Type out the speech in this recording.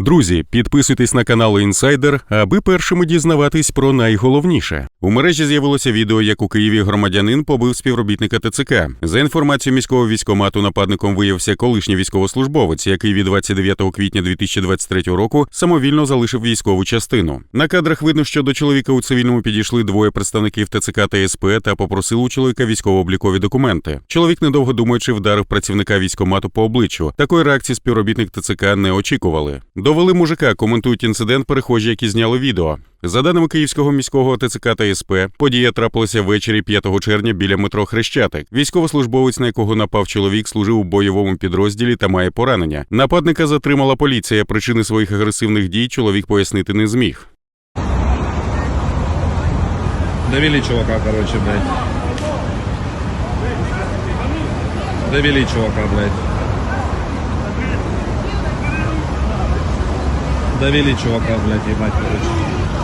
Друзі, підписуйтесь на канал Інсайдер, аби першими дізнаватись про найголовніше. У мережі з'явилося відео, як у Києві громадянин побив співробітника ТЦК. За інформацією міського військомату, нападником виявився колишній військовослужбовець, який від 29 квітня 2023 року самовільно залишив військову частину. На кадрах видно, що до чоловіка у цивільному підійшли двоє представників ТЦК та СП та попросили у чоловіка військово-облікові документи. Чоловік, недовго думаючи, вдарив працівника військомату по обличчю. Такої реакції співробітник ТЦК не очікували. Довели мужика, коментують інцидент перехожі, які зняли відео. За даними Київського міського ТЦК та СП, подія трапилася ввечері 5 червня біля метро Хрещатик. Військовослужбовець, на якого напав чоловік, служив у бойовому підрозділі та має поранення. Нападника затримала поліція. Причини своїх агресивних дій чоловік пояснити не зміг. Довели чувака, короче, блядь. Довели чувака, блядь. Довели чувака, блядь, ебать, короче.